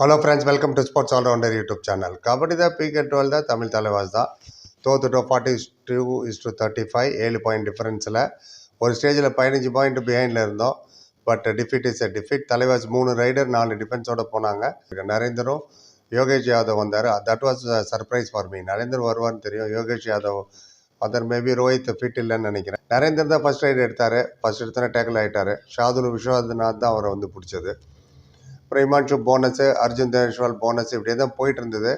Hello friends welcome to sports allrounder YouTube channel kabaddi தான் PK twelve தான் தமிழ் தலைவாஸ் தான். தோத்துட்டோம் forty two is to thirty five ஏழு point டிஃப்ரென்ஸில் ஒரு ஸ்டேஜில் பதினஞ்சு பாயிண்ட் பிஹைண்டில் இருந்தோம். But defeat is a defeat Thalaivas மூணு ரைடர் நாலு டிஃபென்ஸோட போனாங்க. நரேந்தரும் யோகேஷ் யாதவ் வந்தார். That was surprise for me Narender வருவார்னு தெரியும். Yogesh Yadav other maybe Rohit fit இல்லைன்னு நினைக்கிறேன். நரேந்தர் தான் ஃபஸ்ட் ரைடு எடுத்தார். ஃபஸ்ட் எடுத்தோன்னே டேக்கிள் ஆகிட்டார் ஷாதுல் விஸ்வநாத் தான் அவரை வந்து பிடிச்சது. அப்புறம் போனஸு அர்ஜுன் தேஷ்வால் போனஸ் இப்படியே தான் போயிட்டு இருந்தது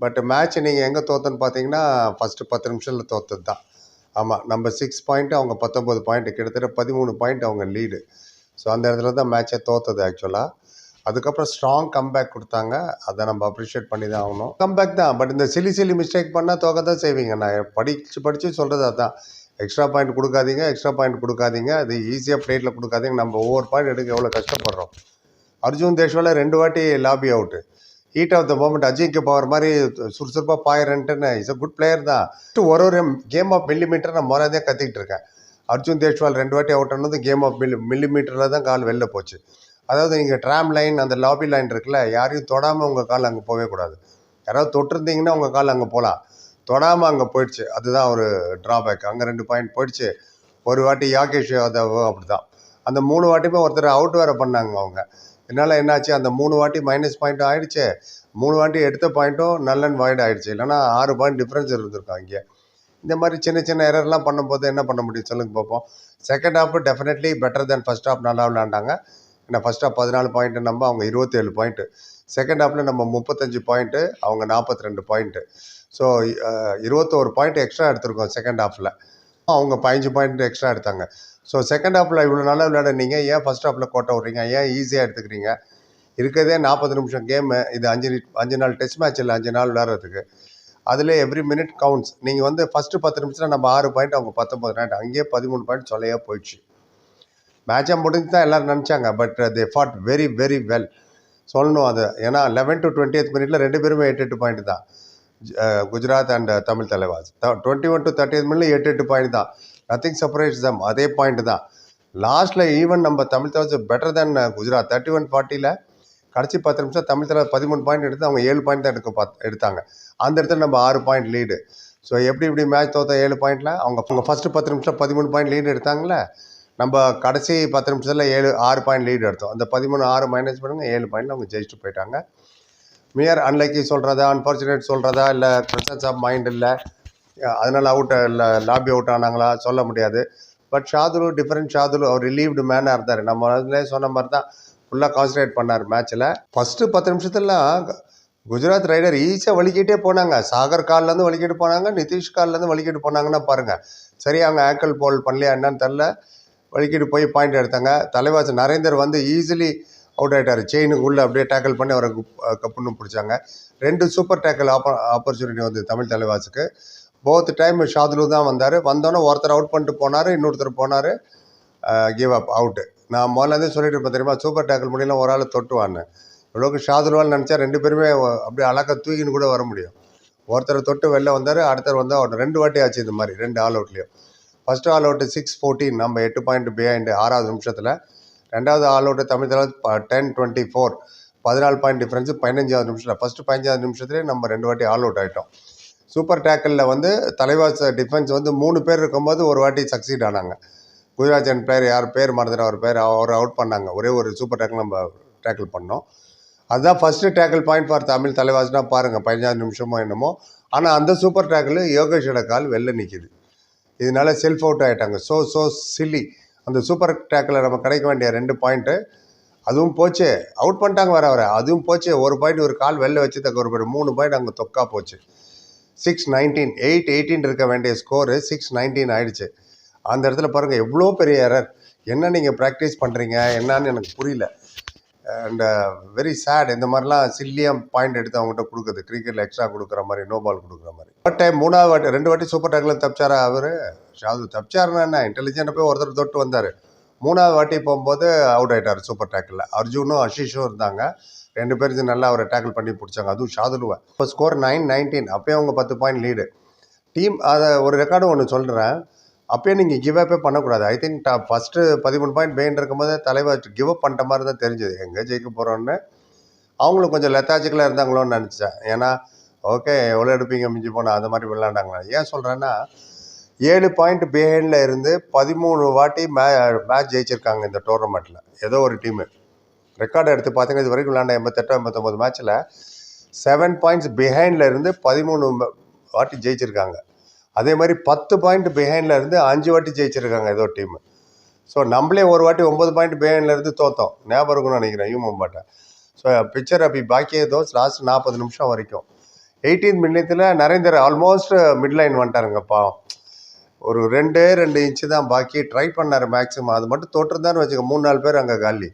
பட் மேட்ச் நீங்கள் எங்கே தோத்தன்னு பார்த்தீங்கன்னா ஃபஸ்ட்டு பத்து நிமிஷத்தில் தோத்தது தான் ஆமாம் நம்ம சிக்ஸ் பாயிண்ட் அவங்க பத்தொம்பது பாயிண்ட் கிட்டத்தட்ட பதிமூணு பாயிண்ட் அவங்க லீடு ஸோ அந்த இடத்துல தான் மேட்சை தோத்தது ஆக்சுவலாக அதுக்கப்புறம் ஸ்ட்ராங் கம்பேக் கொடுத்தாங்க. அதை நம்ம அப்ரிஷியேட் பண்ணி தான் ஆகணும். கம்பேக் தான் பட் இந்த சிலி சிலி மிஸ்டேக் பண்ணால் தோக்க தான் செய்வீங்க. நான் படித்து படித்து சொல்கிறது அதுதான் எக்ஸ்ட்ரா பாயிண்ட் கொடுக்காதீங்க எக்ஸ்ட்ரா பாயிண்ட் கொடுக்காதீங்க. அது ஈஸியாக பிளேட்டில் கொடுக்காதீங்க. நம்ம ஒவ்வொரு பாயிண்ட் எடுக்க எவ்வளோ கஷ்டப்படுறோம். அர்ஜுன் தேஷ்வால ரெண்டு வாட்டி lobby out heat of the moment Ajinkya Pawar மாதிரி சுறுசுறுப்பாக பாயிரன்ட்டுன்னு இஸ் அ குட் பிளேயர் தான். ஒரு ஒரு கேம் ஆஃப் மில்லிமீட்டர் நான் மொராதே கற்றுக்கிட்டு இருக்கேன். அர்ஜுன் தேஷ்வால் ரெண்டு வாட்டி அவுட் ஆனது கேம் ஆஃப் மில்லி மில்லிமீட்டரில் தான் கால் வெளில போச்சு. அதாவது நீங்கள் ட்ராம் லைன் அந்த லாபி லைன் இருக்குல்ல யாரையும் தொடாமல் உங்கள் கால் அங்கே போகவே கூடாது. யாராவது தொட்டிருந்தீங்கன்னா உங்கள் கால் அங்கே போகலாம் தொடாமல் அங்கே போயிடுச்சு. அதுதான் ஒரு ட்ராபேக் அங்கே ரெண்டு பாயிண்ட் போயிடுச்சு. ஒரு வாட்டி யாகேஷ் யாதவ் அப்படி தான் அந்த மூணு வாட்டியுமே ஒருத்தர் அவுட் வேறு பண்ணாங்க அவங்க. என்னால் என்னாச்சு? அந்த மூணு வாட்டி மைனஸ் பாயிண்ட்டும் ஆயிடுச்சு. மூணு வாட்டி எடுத்த பாயிண்ட்டும் நல்லன் வாய்டு ஆகிடுச்சு இல்லைனா ஆறு பாயிண்ட் டிஃப்ரென்ஸ் இருந்திருக்கும் இங்கே இந்த மாதிரி சின்ன சின்ன எரர்லாம் பண்ணும்போது என்ன பண்ண முடியும்? சொல்லுங்கள் பார்ப்போம் second half definitely better then first half நல்லா விளாண்டாங்க ஏன்னா ஃபஸ்ட் ஹாஃப் பதினாலு பாயிண்ட்டு நம்ம அவங்க இருபத்தேழு பாயிண்ட்டு செகண்ட் ஹாஃபில் நம்ம முப்பத்தஞ்சு பாயிண்ட்டு அவங்க நாற்பத்தி ரெண்டு பாயிண்ட்டு ஸோ இருபத்தோரு பாயிண்ட் எக்ஸ்ட்ரா எடுத்திருக்கோம் செகண்ட் ஹாஃபில் அவங்க பதினஞ்சு பாயிண்ட் எக்ஸ்ட்ரா எடுத்தாங்க. ஸோ செகண்ட் ஹாஃபில் இவ்வளோ நல்லா விளையாடுனீங்க. ஏன் ஃபஸ்ட் ஹாஃபில் கோட்டை விட்றீங்க? ஏன் ஈஸியாக எடுத்துக்கிறீங்க? இருக்கிறதே நாற்பது நிமிஷம் கேமு இது அஞ்சு அஞ்சு நாள் டெஸ்ட் மேட்ச் இல்லை அஞ்சு நாள் விளையாடுறதுக்கு. அதில் எவ்ரி மினிட் கவுண்ட்ஸ் நீங்கள் வந்து ஃபஸ்ட்டு பத்து நிமிஷத்தில் நம்ம ஆறு பாயிண்ட் அவங்க பத்தொம்பது பாயிண்ட் அங்கேயே பதிமூணு பாயிண்ட் சொல்லையாக போயிடுச்சு. மேட்சை முடிஞ்சு தான் எல்லோரும் நினச்சாங்க but they fought very very well சொல்லணும் அது. ஏன்னா லெவன் டு டுவெண்ட்டி மினிட்ல ரெண்டு பேருமே எட்டு எட்டு பாயிண்ட் தான். Gujarat and Tamil Thalaivas. Twenty one to thirty மினிட்ல எட்டு எட்டு பாயிண்ட் தான். நத்திங் செப்பரேட்ஸ் தம் அதே பாயிண்ட் தான். லாஸ்ட்டில் ஈவன் நம்ம Tamil Thalaivas better then Gujarat thirty one ஃபார்ட்டியில் கடைசி பத்து நிமிஷம் தமிழ் தலைவர் பதிமூணு பாயிண்ட் எடுத்து அவங்க ஏழு பாயிண்ட் தான் எடுக்க பார்த்து எடுத்தாங்க. அந்த இடத்துல நம்ம ஆறு பாயிண்ட் லீடு ஸோ எப்படி இப்படி மேட்ச் தோற்ற ஏழு பாயிண்டில் அவங்க அவங்க ஃபஸ்ட்டு பத்து நிமிஷம் பதிமூணு பாயிண்ட் லீடு எடுத்தாங்களே நம்ம கடைசி பத்து நிமிஷத்தில் ஏழு ஆறு பாயிண்ட் லீடு எடுத்தோம். அந்த பதிமூணு ஆறு மைனஸ் பண்ணுங்க ஏழு பாயிண்டில் அவங்க ஜெயிச்சுட்டு போயிட்டாங்க. மியர் அன்லைக்கி சொல்கிறதா அன்ஃபார்ச்சுனேட் சொல்கிறதா இல்லை ப்ரெசன்ஸ் ஆஃப் மைண்ட் இல்லை அதனால் அவுட் இல்லை லாபி அவுட் ஆனாங்களா சொல்ல முடியாது. பட் ஷாதுலு டிஃப்ரெண்ட் ஷாதுலு அவர் ரிலீவ்டு மேனாக இருந்தார். நம்ம அதிலே சொன்ன மாதிரி தான் ஃபுல்லாக கான்சன்ட்ரேட் பண்ணார் மேட்ச்சில் ஃபஸ்ட்டு பத்து நிமிஷத்துலாம் குஜராத் ரைடர் ஈஸியாக வலிக்கிட்டே போனாங்க. சாகர் கால்லேருந்து வலிக்கிட்டு போனாங்க நிதிஷ் கால்லேருந்து வலிக்கிட்டு போனாங்கன்னா பாருங்கள் சரி அவங்க ஆங்கிள் போல் பண்ணலையா என்னன்னு தெரில வலிக்கிட்டு போய் பாயிண்ட் எடுத்தாங்க. தலைவாஸ் நரேந்தர் வந்து ஈஸிலி அவுட் ஆகிட்டார் செயினுக்கு உள்ளே அப்படியே டேக்கிள் பண்ணி அவரை கப்புன்னு பிடிச்சாங்க. ரெண்டு சூப்பர் டேக்கிள் ஆப்ப ஆப்பர்ச்சுனிட்டி வந்து தமிழ் தலைவாஸுக்கு போத் டைம் ஷாதுலு தான் வந்தார். வந்தோன்னே ஒருத்தர் அவுட் பண்ணிட்டு போனார் இன்னொருத்தர் போனார். கிவ் அப் அவுட்டு நான் முதல்லேருந்தே சொல்லிட்டு இருப்பேன் தெரியுமா? சூப்பர் டேக்கிள் முடியல ஒரு ஆள் தொட்டுவான்னு. இவ்வளோக்கு ஷாதுல்வால் நினச்சா ரெண்டு பேருமே அப்படியே அழகாக தூக்கின்னு கூட வர முடியும். ஒருத்தர் தொட்டு வெளில வந்தார் அடுத்தர் வந்தால் அவர் ரெண்டு வாட்டி ஆச்சு இந்த மாதிரி ரெண்டு all அவுட்லேயும் first all out six fourteen நம்ம எட்டு பாயிண்ட் பிஹைண்டு ஆறாவது நிமிஷத்தில். ரெண்டாவது ஆல் அவுட்டு தமிழ் தலைவர் டென் டுவெண்ட்டி ஃபோர் பதினாலு பாயிண்ட் டிஃப்ரென்ஸு பதினஞ்சாவது நிமிஷத்தில். ஃபஸ்ட்டு பதினஞ்சாவது நிமிஷத்துலேயே நம்ம ரெண்டு வாட்டி ஆல் அவுட் ஆகிட்டோம் சூப்பர் டேக்கிளில் வந்து தலைவாஸ் டிஃபென்ஸ் வந்து மூணு பேர் இருக்கும்போது ஒரு வாட்டி சக்சீட் ஆனாங்க. குஜராத் பிளேயர் யார்? பேர் மறந்துட்டு அவர் பேர் அவர் அவுட் பண்ணாங்க. ஒரே ஒரு சூப்பர் டேக்கிள் நம்ம டேக்கிள் பண்ணோம். அதுதான் first tackle point for Tamil தலைவாஸ்னால் பாருங்கள் பதினஞ்சாறு நிமிஷமோ என்னமோ. ஆனால் அந்த சூப்பர் டேக்கிள் யோகேஷோட கால் வெளில நிற்கிது இதனால செல்ஃப் அவுட் ஆகிட்டாங்க ஸோ ஸோ சில்லி அந்த சூப்பர் டேக்கில் நம்ம கிடைக்க வேண்டிய ரெண்டு பாயிண்ட்டு அதுவும் போச்சு. அவுட் பண்ணிட்டாங்க வர வர அதுவும் போச்சு. ஒரு பாயிண்ட் ஒரு கால் வெளில வச்சு தக்க ஒரு பாயிண்ட் மூணு பாயிண்ட் அங்கே தொக்கா போச்சு. சிக்ஸ் நைன்டீன் எயிட் எயிட்டீன் இருக்க வேண்டிய ஸ்கோரு சிக்ஸ் நைன்டீன் ஆயிடுச்சு. அந்த இடத்துல பாருங்கள் எவ்வளோ பெரிய எரர் என்ன நீங்கள் ப்ராக்டிஸ் பண்ணுறீங்க என்னன்னு எனக்கு புரியல. அண்ட் வெரி சேட் இந்த மாதிரிலாம் சில்லியாக பாயிண்ட் எடுத்து அவங்ககிட்ட கொடுக்குது. கிரிக்கெட்டில் எக்ஸ்ட்ரா கொடுக்குற மாதிரி நோ பால் கொடுக்குற மாதிரி. பட் டைம் மூணாவது வாட்டி ரெண்டு வாட்டி சூப்பர் டேக்கில் தப்பிச்சாரா அவர்? ஷாது தப்பிச்சாருன்னா என்ன? இன்டெலிஜென்ட்டாக போய் ஒருத்தர் தொட்டு வந்தார். மூணாவது வாட்டி போகும்போது அவுட் ஆகிட்டார் சூப்பர் டேக்கில் அர்ஜுனும் அஷிஷும் இருந்தாங்க. ரெண்டு பேரும் நல்லா அவரை டேக்கிள் பண்ணி பிடிச்சாங்க. அதுவும் ஷாதுலுவை. இப்போ ஸ்கோர் நைன் நைன்டீன் அப்போயும் அவங்க பத்து பாயிண்ட் லீடு டீம் அதை ஒரு ரெக்கார்டும் ஒன்று சொல்கிறேன் அப்போயே நீங்கள் கிவ் அப்பே பண்ணக்கூடாது. ஐ திங்க் டா ஃபஸ்ட்டு பதிமூணு பாயிண்ட் பெயின் இருக்கும்போது தலைவர் கிவ் அப் பண்ணிட்ட மாதிரி தான் தெரிஞ்சது. எங்கே ஜெயிக்க போகிறோன்னு அவங்களும் கொஞ்சம் லெத்தாஜிக்கலாக இருந்தாங்களோன்னு நினச்சேன். ஏன்னா ஓகே எவ்வளோ எடுப்பீங்க மிஞ்சி போனால் அந்த மாதிரி விளாண்டாங்களா ஏன் சொல்கிறேன்னா ஏழு பாயிண்ட் பிஹைண்டில் இருந்து பதிமூணு வாட்டி மே மேட்ச் ஜெயிச்சிருக்காங்க இந்த டோர்னமெண்ட்டில் ஏதோ ஒரு டீமு ரெக்கார்டை எடுத்து பார்த்தீங்கன்னா இது வரைக்கும் விளாண்ட எண்பத்தெட்டு எண்பத்தொம்பது மேட்ச்சில் செவன் பாயிண்ட்ஸ் பிஹைண்டில் இருந்து பதிமூணு வாட்டி ஜெயிச்சிருக்காங்க. அதே மாதிரி பத்து பாயிண்ட் பிஹைண்டில் இருந்து அஞ்சு வாட்டி ஜெயிச்சிருக்காங்க ஏதோ டீம் ஸோ நம்மளே ஒரு வாட்டி ஒம்பது பாயிண்ட் பிஹைண்டில் இருந்து தோத்தோம். ஞாபகம் இருக்கும்னு நினைக்கிறேன் யூ மும்பாட்டை ஸோ பிக்சர் அப்படி பாக்கியே தோஸ் லாஸ்ட் நாற்பது நிமிஷம் வரைக்கும். எயிட்டீன் மினிட்ஸில் நரேந்தர் ஆல்மோஸ்ட் மிட் லைன் வந்துட்டாருங்கப்பா ஒரு ரெண்டே ரெண்டு இன்ச்சு தான் பாக்கி ட்ரை பண்ணார் மேக்ஸிமம் அது மட்டும் தோற்றுருந்தான்னு வச்சுக்க மூணு நாலு பேர் அங்கே காலி.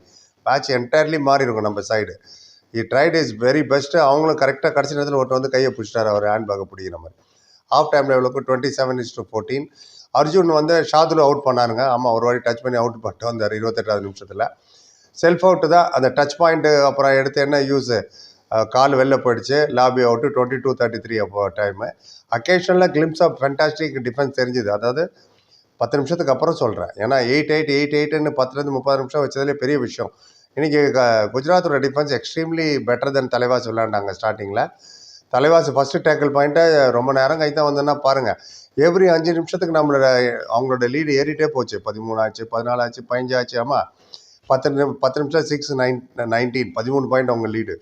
பேட்ச் என்டையர்லி மாறி இருக்கும் நம்ம side he tried is very best அவங்களும் கரெக்டாக கடைசி நேரத்தில் ஒருத்தர் வந்து கையை பிடிச்சிட்டாரு அவர் ஹேண்ட் பேக்கை பிடிக்கிற மாதிரி. ஆஃப் டைம் லெவலுக்கு twenty seven is to fourteen Arjun வந்து ஷாதுல அவுட் பண்ணாருங்க. ஆமாம் ஒரு வாட்டி டச் பண்ணி அவுட் பண்ணிட்டு வந்தார் இருபத்தெட்டாவது நிமிஷத்தில். செல்ஃப் அவுட்டு தான் அந்த டச் பாயிண்ட்டு அப்புறம் எடுத்து என்ன யூஸு கால் வெளில போயிடுச்சு. Lobby out twenty two thirty three அப்போ டைமு அக்கேஷனலாக கிளிம்ஸ் ஆஃப் ஃபென்டாஸ்டிக் டிஃபென்ஸ் தெரிஞ்சுது. அதாவது பத்து நிமிஷத்துக்கு அப்புறம் சொல்கிறேன் ஏன்னா எயிட் எயிட் எயிட் எயிட்டுன்னு பத்துலேருந்து முப்பது நிமிஷம் வச்சதுலேயே பெரிய விஷயம். இன்றைக்கி குஜராத்தோட defence extremely better then Thalaivas விளையாண்டாங்க ஸ்டார்டிங்கில் தலைவாஸ் ஃபஸ்ட்டு டேக்கிள் பாயிண்ட்டை ரொம்ப நேரம் கை தான் வந்தோன்னா பாருங்கள் எவ்ரி அஞ்சு நிமிஷத்துக்கு நம்மளோட அவங்களோட லீடு ஏறிட்டே போச்சு. பதிமூணு ஆச்சு பதினாலு ஆச்சு பதினஞ்சு ஆச்சு ஆமாம் பத்து நிமி பத்து நிமிஷம் சிக்ஸ் நைன் நைன்டீன் பதிமூணு பாயிண்ட் அவங்க லீடு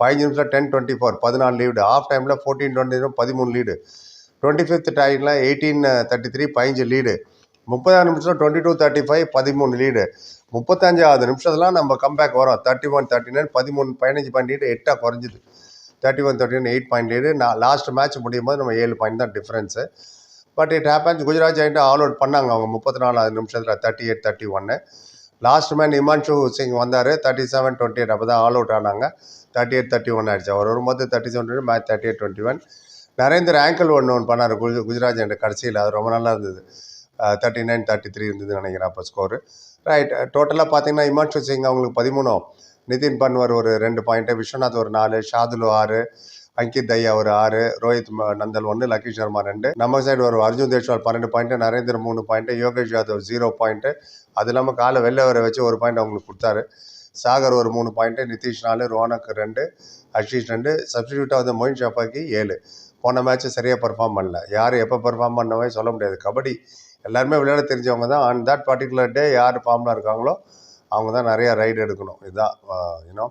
பதினஞ்சு நிமிஷம் டென் டுவெண்ட்டி ஃபோர் பதினாலு லீடு ஆஃப் டைமில் ஃபோர்டீன் டுவெண்ட்டி பதிமூணு லீடு டுவெண்ட்டி ஃபிஃப்த் டைமில் எயிட்டீன் தேர்ட்டி த்ரீ பதினஞ்சு லீடு முப்பதாறு நிமிஷத்தில் டுவெண்ட்டி டூ தேர்ட்டி ஃபைவ் பதிமூணு லீடு முப்பத்தஞ்சாவது நிமிஷத்துலாம் நம்ம கம்பேக் வரோம். தேர்ட்டி ஒன் தேர்ட்டி நைன் பதிமூணு பதினஞ்சு பாயிண்ட் லீடு எட்டாக குறைஞ்சிது. Thirty one thirty nine eight point lead நான் லாஸ்ட் மேட்ச் முடியும் போது நம்ம ஏழு பாயிண்ட் தான் difference but it happens Gujarat giant all out பண்ணாங்க அவங்க முப்பத்தி நாலாவது நிமிஷத்தில் தேர்ட்டி எயிட் தேர்ட்டி ஒன்று லாஸ்ட் மேன் இமான்ஷு சிங் வந்தார். தேர்ட்டி செவன் டுவெண்ட்டி எயிட் அப்போ தான் ஆல் அவுட் ஆனாங்க. தேர்ட்டி எயிட் தேர்ட்டி ஒன் ஆயிடுச்சு. அவர் வரும்போது thirty seven match thirty eight twenty one Narender ankle ஒன்று ஒன்று பண்ணார் குஜ குஜராத் ஜெயிண்ட் கடைசியில். அது ரொம்ப நல்லா இருந்தது. தேர்ட்டி நைன் தேர்ட்டி த்ரீ இருந்ததுன்னு நினைக்கிறேன் அப்போ ஸ்கோரு ரைட் டோட்டலாக பார்த்தீங்கன்னா இமான்ஷு சிங் அவங்களுக்கு பதிமூணும் நிதின் பன்வர் ஒரு ரெண்டு பாயிண்ட்டு விஸ்வநாத் ஒரு நாலு ஷாதுலு ஆறு அங்கித் தையா ஒரு ஆறு ரோஹித் நந்தல் ஒன்று லக்கி சர்மா ரெண்டு. நம்ம சைடு ஒரு அர்ஜுன் தேஷ்வால் பன்னெண்டு பாயிண்ட்டு நரேந்திர மூணு point Yogesh Yadav zero point அது இல்லாமல் காலை வெளில வர வச்சு ஒரு பாயிண்ட் அவங்களுக்கு கொடுத்தாரு. சாகர் ஒரு மூணு பாயிண்ட்டு நிதிஷ் நாலு ரோனக் ரெண்டு அஷீஷ் ரெண்டு சப்ஸ்டியூட்டாக வந்து மொயின் ஷாப்பாக்கி ஏழு. போன மேட்ச் சரியாக பெர்ஃபார்ம் பண்ணல. யார் எப்போ பெர்ஃபார்ம் பண்ணவே சொல்ல முடியாது. கபடி எல்லாருமே விளையாட தெரிஞ்சவங்க தான். ஆன் தட் பர்டிகுலர் டே யார் ஃபார்மில் இருக்காங்களோ அவங்க தான் நிறையா ரைடு எடுக்கணும். இதுதான் you know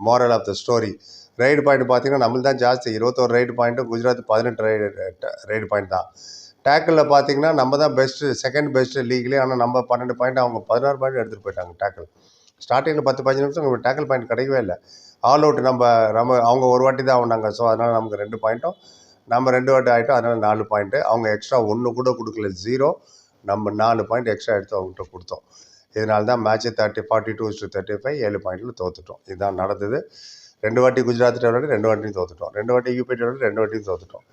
moral of the story raid point பார்த்தீங்கன்னா நம்மளுக்கு தான் ஜாஸ்தி. இருபத்தோரு ரைடு பாயிண்ட்டும் குஜராத் பதினெட்டு ரைடு ரைடு பாயிண்ட் தான். டேக்கிளில் பார்த்தீங்கன்னா நம்ம தான் பெஸ்ட்டு செகண்ட் பெஸ்ட்டு லீக்லேயே ஆனால் நம்ம பன்னெண்டு பாயிண்ட் அவங்க பதினாறு பாயிண்ட் எடுத்துகிட்டு போயிட்டாங்க டேக்கிள் ஸ்டார்டிங்கில் பத்து பதினஞ்சு நிமிஷம் நமக்கு டேக்கிள் பாயிண்ட் கிடைக்கவே இல்லை. ஆல் அவுட் நம்ம நம்ம அவங்க ஒரு வாட்டி தான் ஆனாங்க ஸோ அதனால் நமக்கு ரெண்டு பாயிண்ட்டும் நம்ம ரெண்டு வாட்டி ஆகிட்டோம் அதனால் நாலு பாயிண்ட்டு அவங்க எக்ஸ்ட்ரா ஒன்று கூட கொடுக்கல ஜீரோ நம்ம நாலு பாயிண்ட் எக்ஸ்ட்ரா எடுத்து அவங்ககிட்ட கொடுத்தோம். இதனால தான் match thirty forty two two thirty five ஏழு பாயிண்டில் தோத்துட்டோம். இதுதான் நடந்தது. ரெண்டு வாட்டி குஜராத் விளையாடி ரெண்டு வாட்டியும் தோத்துட்டோம். ரெண்டு வாட்டி யூபி விளையாடி ரெண்டு வாட்டியும் தோத்துட்டோம்.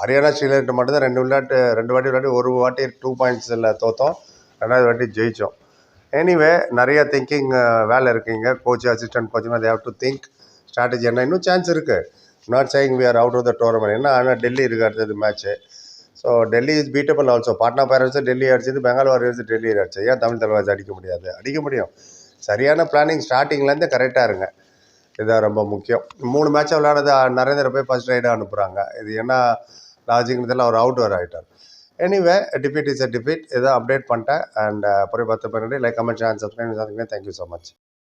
ஹரியானா ஸ்ரீலங்கா மட்டும் தான் ரெண்டு விளையாட்டு ரெண்டு வாட்டி விளையாடி ஒரு வாட்டி டூ பாயிண்ட்ஸில் தோத்தோம். ரெண்டாவது வாட்டி ஜெயித்தோம் எனிவே நிறைய திங்கிங் வேலை இருக்குங்க. கோச் அசிஸ்டன்ட் கோச்சுனா தேவ் டு திங்க் ஸ்ட்ராட்டஜி என்ன? இன்னும் சான்ஸ் இருக்குது not saying we are out of the tournament என்ன ஆனால் டெல்லி இருக்குது அடுத்தது match so Delhi is beatable also Patna Pirates Delhi அடிச்சது பெங்கால் வாரியர்ஸ் டெல்லி அடிச்சு ஏன் தமிழ் தலைவாஸ் அடிக்க முடியாது? அடிக்க முடியும். சரியான பிளானிங் ஸ்டார்டிங்லேருந்து கரெக்டாக இருங்க. இதுதான் ரொம்ப முக்கியம். மூணு மேட்ச்சை விளையாடுறது நரேந்திர போய் ஃபர்ஸ்ட் ரைடாக அனுப்புகிறாங்க இது என்ன லாஜிக்னு தெரியல அவர் அவுட் வர ஆகிட்டார் anyway defeat is a defeat இதை அப்டேட் பண்ணிட்டேன். அண்ட் அப்புறம் பத்து பன்னெண்டு like comment channel subscribe thank you so much